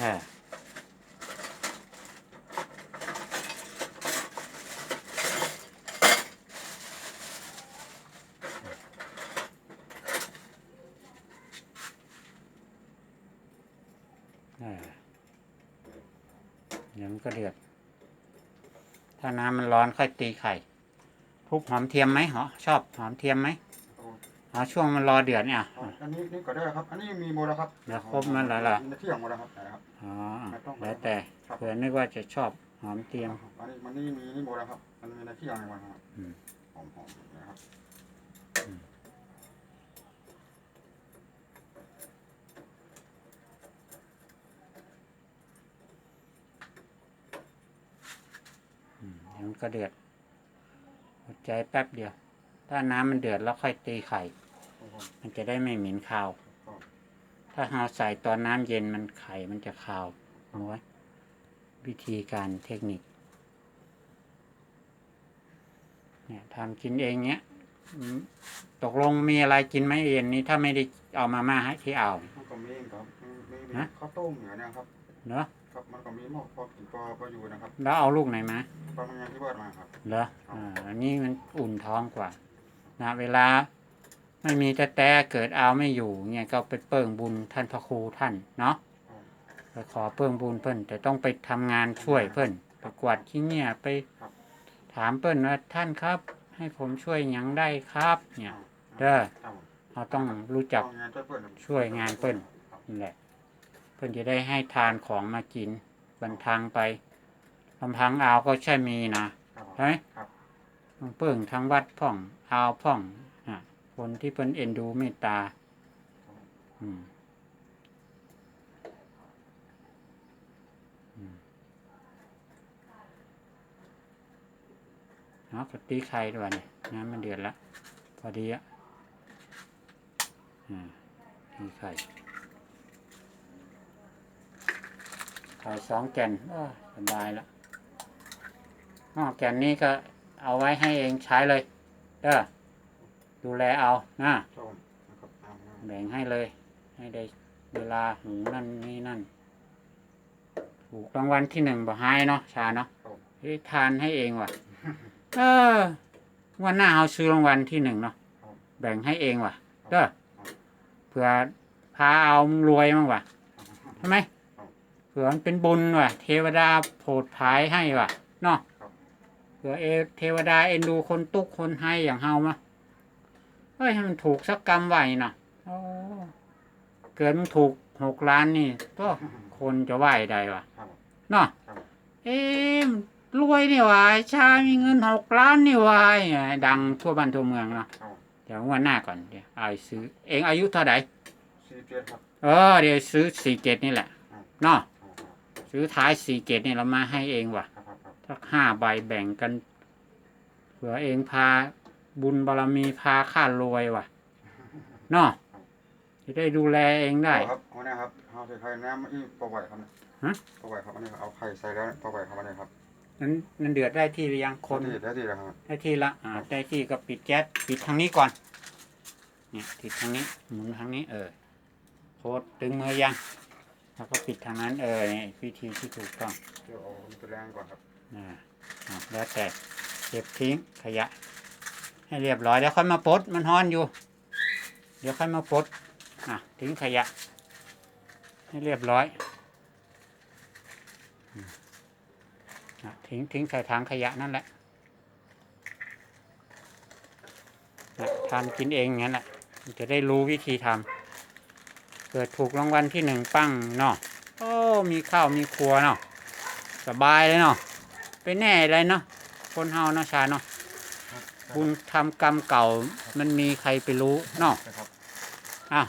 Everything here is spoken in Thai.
เออเออเดี๋ยวมันก็เดือด ถ้าน้ำมันร้อนค่อยตีไข่ทุบหอมเทียมไหมเหรอชอบหอมเทียมไหม โอ้อ๋อช่วงมันรอเดือดเนี่ยอ๋ออันนี้นี่ก็ได้ครับ อันนี้มีหมดแล้วครับเดี๋ยวครบมันแล้วเหรอในเที่ยงหมดแล้วครับนะครับ อ๋อไม่ต้องแล้วแต่ครับเผื่อนึกว่าจะชอบหอมเทียม อันนี้มันนี่มีนี่หมดแล้วครับ มันมีในเที่ยงในวันครับอืมหอมหอมนะครับอืมเดี๋ยวมันก็เดือดอดใจแป๊บเดียว ถ้าน้ำมันเดือดแล้วค่อยตีไข่ครับผ มมันจะได้ไม่เหม็นคาวครับถ้าเราใส่ตอนน้ำเย็นมันไข่มันจะคาวรู้ไหมวิธีการเทคนิค เนี่ยทำกินเองเนี้ยอืมตกลงมีอะไรกินไหมเย็นนี้ถ้าไม่ได้เอามาม่าให้ที่เอามันก็มีครับมีมีมีฮะข้าวต้มอย่างเนี้ยครับเนาะครับมันก็มีหม้อพอกินพอพออยู่นะครับ แล้วเอาลูกไหนมาปลามันยังที่บ้านมาครับเหรออ่าอันนี้มันอุ่นท้องกว่า นะ เวลา ไม่มีแต่แต่เกิดเอาไม่อยู่เนี่ยก็ไปเปิ่งบุญท่านพระครูท่านเนาะไปขอเปิ่งบุญเพิ่นแต่ต้องไปทำงานช่วยเพิ่นไปกวาดที่เนี่ยไปครับถามเพิ่นว่าท่านครับ ให้ผมช่วยหยังได้ครับ เนี่ยเด้อครับผมเราต้องรู้จักเอางานช่วยเพื่อนช่วยงานเพิ่นครับนั่นแหละเพิ่นจะได้ให้ทานของมากินบรรทางไปลำพังเอาก็ใช่มีนะครับใช่ไหมครับต้องเปิ่งทั้งวัดพ่องอาวพ่องอะ คนที่เพิ่นเอ็นดูเมตตา อืมอืมเอากตีไข่ด้วยเนี่ยน้ำมันเดือดละ พอดีอะอ่าตีไข่ไข่สองแก่นอ้อสบายละอ้อแก่นนี้ก็เอาไว้ให้เองใช้เลยเด้อ ดูแลเอานะชมนะครับเอาเอาแบ่งให้เลย ให้ได้เวลาหูนั่นนี่นั่น ถูกรางวัลที่หนึ่งบ่ให้เนาะชาเนาะครับเฮ้ยทานให้เองว่ะ เออ วันหน้าเอาซื้อรางวัลที่หนึ่งเนาะแบ่งให้เองว่ะเด้อเผื่อพาเอามึงรวยมั้งว่ะใช่ไหมเผื่อมันเป็นบุญว่ะ เทวดาโปรดภายให้ว่ะเนาะเผื่อเอเทวดาเอ็นดูคนตุกคนให้อย่างเฮามา เฮ้ยให้มันถูกสักกรรมไหวเนาะโอ้เกิดมันถูกหกล้านนี่ก็คนจะไหวได้วะครับเนาะครับเอ๊ะมันรวยนี่วะไอ้ชามีเงินหกล้านนี่วะไงดังทั่วบ้านทั่วเมืองเนาะครับเดี๋ยวงวันหน้าก่อนเดี๋ยวเอาไปซื้อ เองอายุเท่าไหร่สี่เจ็ดครับเออเดี๋ยวซื้อสี่เกตนี่แหละเนาะครับครับซื้อท้ายสี่เกตนี่เรามาให้เองว่ะครับครับครับสักห้าใบแบ่งกันเผื่อเองพา บุญบารมีพาข้ารวยว่ะเนาะจะได้ดูแลเองได้เอาครับเอาเนี่ยครับเอาใส่ไข่น้ำอีกประไหวครับเนี่ยฮะ ประไหวครับอันนี้ครับเอาไข่ใส่แล้วประไหวครับอันนี้ครับนั้นนั้นเดือดได้ที่หรือยังคน ได้ที่ได้ที่แล้วครับได้ที่ละ อ่า ได้ที่ก็ปิดแก๊สปิดทางนี้ก่อน เนี่ยปิดทางนี้หมุนทางนี้ เออโคตรตึงมือยัง แล้วก็ปิดทางนั้น เออเนี่ยวิธีที่ถูกต้องเดี๋ยวเอาตัวแรงก่อนครับ อ่าอ่าแล้วแต่เก็บทิ้งขยะ ให้เรียบร้อยแล้วค่อยมาปลดมันฮ้อนอยู่ เดี๋ยวค่อยมาปลดอะทิ้งขยะ ให้เรียบร้อยอทิ้งทิ้งใส่ถังขยะนั่นแหละนะทำกินเองงั้นแหละจะได้รู้วิธีทำเกิดถูกรางวัลที่หนึ่งปั้งเนาะโอ้มีข้าวมีครัวเนาะสบายเลยเนาะไปแน่เลยเนาะคนเฮาเนาะชาเนาะ บุญทำกรรมเก่ามันมีใครไปรู้เนาะนะครับอ้าว